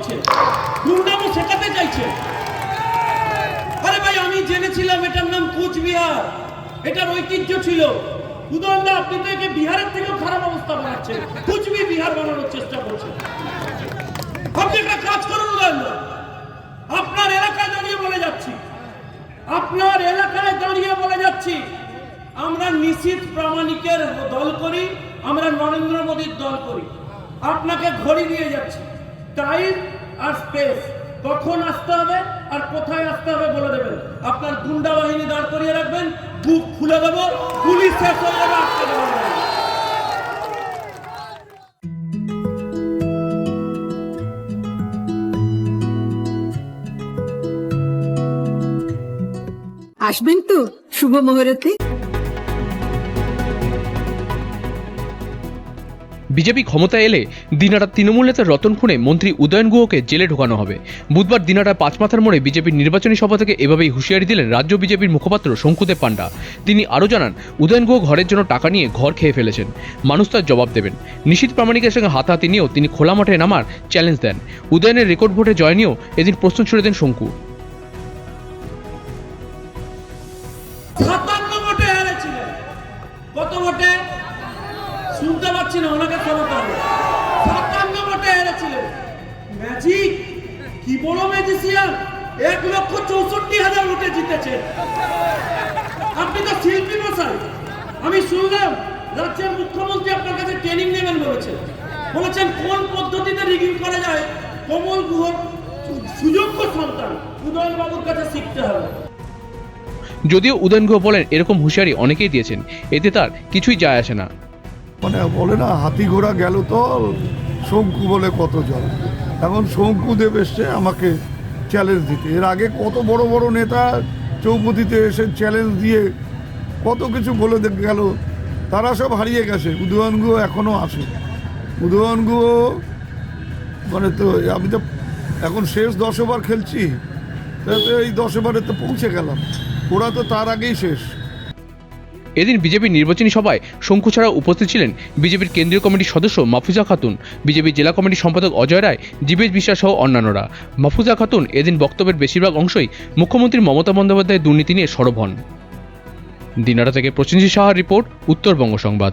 করছে গুন্ডামো শেখাতে চাইছে। আরে ভাই, আমি জেনেছিলাম এটার নাম কোচবিহার। এটার ঐতিহ্য ছিল। উদয়নদা আপনি তো একে বিহারের থেকেও খারাপ অবস্থা বানাচ্ছেন। কুচবি বিহার বানানোর চেষ্টা করছেন। আপনি একটা কাজ করুন উদয়নদা আপনার এলাকায় দাঁড়িয়ে বলে যাচ্ছি। আপনার এলাকায় দাঁড়িয়ে বলে যাচ্ছি। আমরা নিশ্চিত প্রামাণিকের দল করি, আমরা নরেন্দ্র মোদীর দল করি। আপনাকে ঘড়ি দিয়ে যাচ্ছি। টাইম আর স্পেস। কখন আসতে হবে আর কোথায় আসতে হবে বলে দেবেন। আপনার গুন্ডা বাহিনী দাঁড় করিয়ে রাখবেন, বুক খুলে দেবো, পুলিশ শেষ হয়ে যাবে আটকে দেবো আসবেন তো শুভ মুহূর্তে। বিজেপি ক্ষমতায় এলে দিনাটার তৃণমূল নেতা রতন খুনে মন্ত্রী উদয়ন গুহকে জেলে ঢোকানো হবে। বুধবার দিনাটার পাঁচমাথার মোড়ে বিজেপির নির্বাচনী সভা থেকে এভাবেই হুঁশিয়ারি দিলেন রাজ্য বিজেপির মুখপাত্র শঙ্কুদেব পান্ডা তিনি আরও জানান, উদয়ন গুহ ঘরের জন্য টাকা নিয়ে ঘর খেয়ে ফেলেছেন। মানুষ তার জবাব দেবেন। নিশীত প্রামাণিকের সঙ্গে হাতাহাতি নিয়েও তিনি খোলা মাঠে নামার চ্যালেঞ্জ দেন। উদয়নের রেকর্ড ভোটে জয় নিয়েও এদিন প্রশ্ন ছুড়ে দেন শঙ্কু। কত ভোটে? শুনতে পাচ্ছি না, ওনাকে শোনাতে হবে সাতান্ন ভোটে হেরেছিলেন ম্যাজিক, কি বড় ম্যাজিসিয়ান এক লক্ষ চৌষট্টি হাজার ভোটে জিতেছে। আপনি তো শিল্পী মশাই। আমি শুনলাম রাজ্যের মুখ্যমন্ত্রী আপনার কাছে ট্রেনিং নেবেন বলেছেন বলেছেন কোন পদ্ধতিতে রিগিং করা যায়? কমল গুহর সুযোগ্য সন্তান। উদয়ন বাবুর কাছে শিখতে হবে। যদিও উদয়ন গুহ বলেন, এরকম হুঁশিয়ারি অনেকেই দিয়েছেন। এতে তার কিছুই যায় আসে না। মানে বলে না, হাতি ঘোড়া গেল তো, শঙ্কু বলে কত জল। এখন শঙ্কুদেব এসছে আমাকে চ্যালেঞ্জ দিতে। এর আগে কত বড় বড় নেতা চৌপতিতে এসে চ্যালেঞ্জ দিয়ে কত কিছু বলে গেল, তারা সব হারিয়ে গেছে। উদয়ন গুহ এখনও আছে। উদয়ন গুহ মানে তো আমি তো এখন শেষ দশ ওভার খেলছি এই দশ ওভারে তো পৌঁছে গেলাম। ওরা তো তার আগেই শেষ। এদিন বিজেপির নির্বাচনী সভায় শঙ্কু ছাড়া উপস্থিত ছিলেন বিজেপির কেন্দ্রীয় কমিটির সদস্য মাফুজা খাতুন বিজেপির জেলা কমিটির সম্পাদক অজয় রায়, জীবেশ বিশ্বাস সহ অন্যান্যরা। মাফুজা খাতুন এদিন বক্তব্যের বেশিরভাগ অংশই মুখ্যমন্ত্রী মমতা বন্দ্যোপাধ্যায়ের দুর্নীতি নিয়ে সরব হন। দিনারা থেকে প্রসেনজিৎ সাহার রিপোর্ট, উত্তরবঙ্গ সংবাদ।